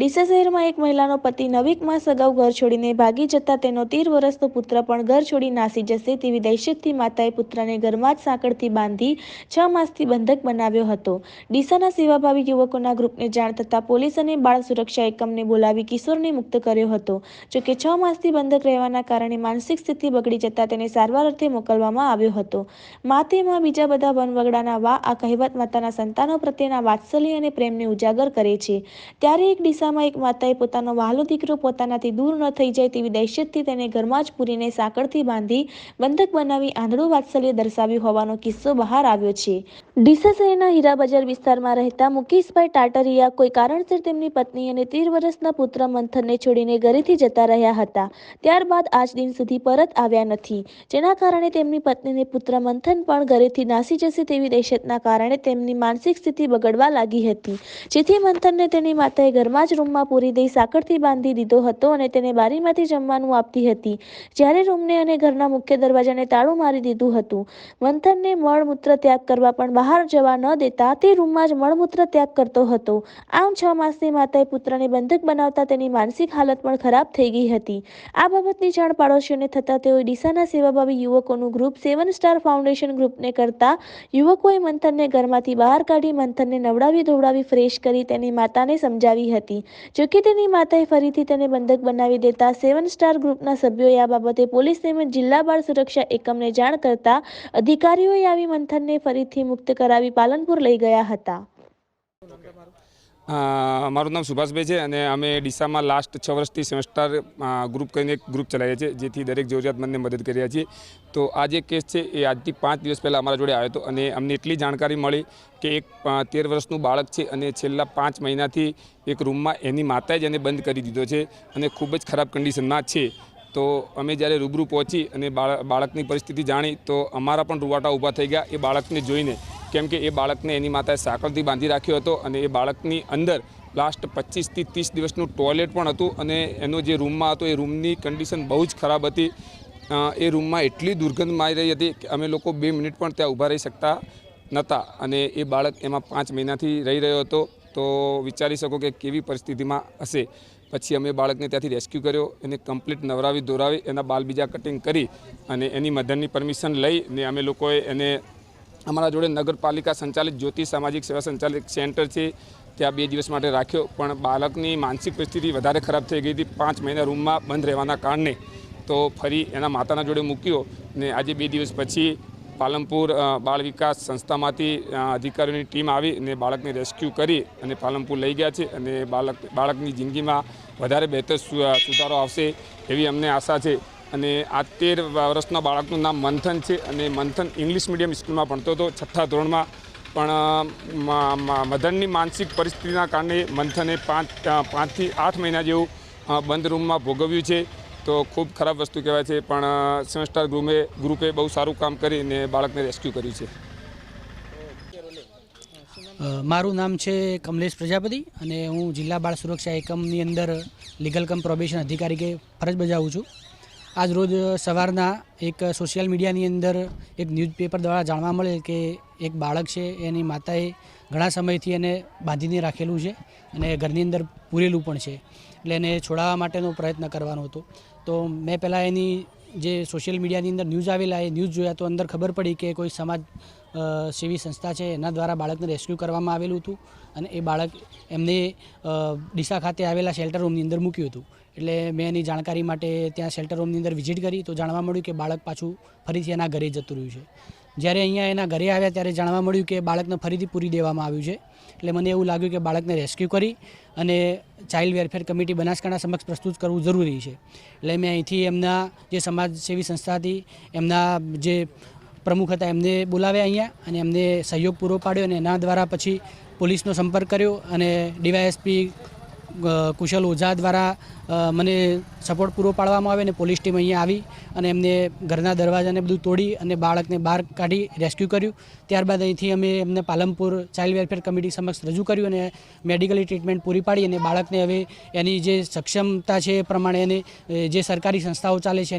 ડીસા શહેરમાં એક મહિલાનો પતિ નવીક માસ અગાઉ ઘર છોડીને ભાગી જતા તેનો તેર વર્ષનો પુત્ર પણ ઘર છોડી નાસી જશે તેવી દહેશતથી માતાએ પુત્રને ઘરમાં જ સાંકળથી બાંધી છ માસથી બંધક બનાવ્યો હતો. ડીસાના સેવાભાવી યુવકોના ગ્રુપને જાણ થતાં પોલીસ અને બાળ સુરક્ષા એકમને બોલાવી કિશોરને મુક્ત કર્યો હતો. જોકે છ માસથી બંધક રહેવાના કારણે માનસિક સ્થિતિ બગડી જતા તેને સારવાર અર્થે મોકલવામાં આવ્યો હતો. માતેમાં બીજા બધા વનવગડાના વા આ કહેવત માતાના સંતાનો પ્રત્યેના વાત્સલ્ય અને પ્રેમને ઉજાગર કરે છે. ત્યારે એક ડીસામાં એક પોતાનો વહાલો દીકરો પોતાનાથી દૂર ન થઈ જાય તેવી દહેશતથી તેને ઘરમાં જ પૂરીને સાંકળથી બાંધી બંધક બનાવી આંધળું વાત્સલ્ય દર્શાવ્યું હોવાનો કિસ્સો બહાર આવ્યો છે. ડીસા શહેરના હીરાબજાર વિસ્તારમાં રહેતા મુકેશભાઈ ટાટરિયા કોઈ કારણસર તેમની પત્ની અને તેર વર્ષના પુત્ર મંથનને છોડીને ઘરેથી જતા રહ્યા હતા. ત્યારબાદ આજ દિન સુધી પરત આવ્યા નથી. જેના કારણે તેમની પત્નીને પુત્ર મંથન પણ ઘરેથી નાસી જશે તેવી દહેશતના કારણે તેમની માનસિક સ્થિતિ બગડવા લાગી હતી. જેથી મંથનને તેની માતાએ ઘરમાં જ રૂમમાં પૂરી દઈ સાંકળથી બાંધી દીધો હતો અને તેને બારીમાંથી જમવાનું આપતી હતી. જ્યારે રૂમને અને ઘરના મુખ્ય દરવાજાને તાળું મારી દીધું હતું મંથનને મળમૂત્ર ત્યાગ કરવા પણ બહાર જવા ન દેતા તે રૂમમાં જ મળમૂત્ર ત્યાગ કરતો હતો. આમ છ માસની માતાએ પુત્રને બંધક બનાવતા તેની માનસિક હાલત પણ ખરાબ થઈ ગઈ હતી. આ બાબતની જાણ પાડોશીઓને થતાં તેઓએ ડીસાના સેવાભાવી યુવકોનું ગ્રુપ સેવન સ્ટાર ફાઉન્ડેશન ગ્રુપને કરતા યુવકોએ મંથનને ઘરમાંથી બહાર કાઢી મંથનને નવડાવી ધોવડાવી ફ્રેશ કરી તેની માતાને સમજાવી હતી. જોકે તેની માતાએ ફરીથી તેને બંધક બનાવી દેતા સેવન સ્ટાર ગ્રુપના સભ્યોએ આ બાબતે પોલીસ તેમજ જિલ્લા બાળ સુરક્ષા એકમને જાણ કરતા અધિકારીઓએ આવી મંથનને ફરીથી મુક્ત કરાવી પાલનપુર લઈ ગયા હતા. મારું નામ સુભાષભાઈ છે અને અમે ડીસામાં લાસ્ટ છ વર્ષથી સેમેસ્ટર ગ્રુપ કરીને એક ગ્રુપ ચલાવીએ છીએ, જેથી દરેક જરૂરિયાતમંદને મદદ કરીએ છીએ. તો આ જે કેસ છે એ આજથી પાંચ દિવસ પહેલાં અમારા જોડે આવ્યો હતો અને અમને એટલી જાણકારી મળી કે એક તેર વર્ષનું બાળક છે અને છેલ્લા પાંચ મહિનાથી એક રૂમમાં એની માતાએ જ એને બંધ કરી દીધો છે અને ખૂબ જ ખરાબ કન્ડિશનમાં છે. તો અમે જ્યારે રૂબરૂ પહોંચી અને બાળ, બાળકની પરિસ્થિતિ જાણી તો અમારા પણ રૂવાટા ઊભા થઈ ગયા. એ બાળકને જોઈને કેમ કે એ બાળકને એની માતાએ સાંકળથી બાંધી રાખ્યો હતો અને એ બાળકની અંદર લાસ્ટ પચીસથી ત્રીસ દિવસનું ટોયલેટ પણ હતું અને એનો જે રૂમમાં હતો એ રૂમની કન્ડિશન બહુ જ ખરાબ હતી. એ રૂમમાં એટલી દુર્ગંધ મારી રહી હતી કે અમે લોકો બે મિનિટ પણ ત્યાં ઊભા રહી શકતા નહોતા અને એ બાળક એમાં પાંચ મહિનાથી રહી રહ્યો હતો. તો વિચારી શકો કે કેવી પરિસ્થિતિમાં હશે. પછી અમે બાળકને ત્યાંથી રેસ્ક્યુ કર્યો, એને કમ્પ્લીટ નવરાવી દોરાવી એના બાલ બીજા કટિંગ કરી અને એની મધરની પરમિશન લઈ ને અમે લોકોએ એને અમારા જોડે નગરપાલિકા સંચાલિત જ્યોતિ સામાજિક સેવા સંચાલિત સેન્ટર છે. ત્યાં બે દિવસ માટે રાખ્યો, પણ બાળકની માનસિક પરિસ્થિતિ વધારે ખરાબ થઈ ગઈ હતી. પાંચ મહિના રૂમમાં બંધ રહેવાના કારણે તો ફરી એના માતાના જોડે મૂક્યો ને આજે બે દિવસ પછી પાલનપુર બાળ વિકાસ સંસ્થામાંથી અધિકારીઓની ટીમ આવી અને બાળકને રેસ્ક્યુ કરી અને પાલનપુર લઈ ગયા છે અને બાળક, બાળકની જિંદગીમાં વધારે બહેતર સુધારો આવશે એવી અમને આશા છે. અને આ તેર વર્ષના બાળકનું નામ મંથન છે અને મંથન ઇંગ્લિશ મીડિયમ સ્કૂલમાં ભણતો હતો. છઠ્ઠા ધોરણમાં પણ અ, મ- મ- મદનની માનસિક પરિસ્થિતિના કારણે મંથને પાંચ પાંચથી આઠ મહિના જેવું બંધ રૂમમાં ભોગવ્યું છે. તો ખૂબ ખરાબ વસ્તુ કહેવાય છે પણ સેમેસ્ટર ગ્રુપે ગ્રુપે બહુ સારું કામ કરીને બાળકને રેસ્ક્યુ કર્યું છે. મારું નામ છે કમલેશ પ્રજાપતિ અને હું જિલ્લા બાળ સુરક્ષા એકમની અંદર લીગલ કમ પ્રોબેશન અધિકારી કે ફરજ બજાવું છું. આજ રોજ સવારના એક સોશિયલ મીડિયાની અંદર એક ન્યૂઝપેપર દ્વારા જાણવા મળે કે એક બાળક છે, એની માતાએ ઘણા સમયથી એને બાંધીને રાખેલું છે અને ઘરની અંદર પૂરેલું પણ છે. એટલે એને છોડાવવા માટેનો પ્રયત્ન કરવાનો હતો. તો મેં પહેલાં એની જે સોશિયલ મીડિયાની અંદર ન્યૂઝ આવેલા, એ ન્યૂઝ જોયા તો અંદર ખબર પડી કે કોઈ સમાજ સેવી સંસ્થા છે, એના દ્વારા બાળકને રેસ્ક્યુ કરવામાં આવેલું હતું અને એ બાળક એમને ડીસા ખાતે આવેલા શેલ્ટર રૂમની અંદર મૂક્યું હતું. એટલે મેં એની જાણકારી માટે ત્યાં શેલ્ટર હોમની અંદર વિઝિટ કરી તો જાણવા મળ્યું કે બાળક પાછું ફરીથી એના ઘરે જતું રહ્યું છે. જ્યારે અહીંયા એના ઘરે આવ્યા ત્યારે જાણવા મળ્યું કે બાળકને ફરીથી પૂરી દેવામાં આવ્યું છે. એટલે મને એવું લાગ્યું કે બાળકને રેસ્ક્યુ કરી અને ચાઇલ્ડ વેલફેર કમિટી બનાસકાંઠા સમક્ષ પ્રસ્તુત કરવું જરૂરી છે. એટલે મેં અહીંથી એમના જે સમાજ સેવી સંસ્થા હતી, એમના જે પ્રમુખ હતા, એમને બોલાવ્યા અહીંયા અને એમને સહયોગ પૂરો પાડ્યો અને એના દ્વારા પછી પોલીસનો સંપર્ક કર્યો અને ડીવાયએસપી કુશલ ઓઝા દ્વારા મને સપોર્ટ પૂરો પાડવામાં આવે અને પોલીસ ટીમ અહીંયા આવી અને એમને ઘરના દરવાજાને બધું તોડી અને બાળકને બહાર કાઢી રેસ્ક્યુ કર્યું. ત્યારબાદ અહીંથી અમે એમને પાલનપુર ચાઇલ્ડ વેલફેર કમિટી સમક્ષ રજૂ કર્યું અને મેડિકલી ટ્રીટમેન્ટ પૂરી પાડી અને બાળકને હવે એની જે સક્ષમતા છે એ પ્રમાણે એને જે સરકારી સંસ્થાઓ ચાલે છે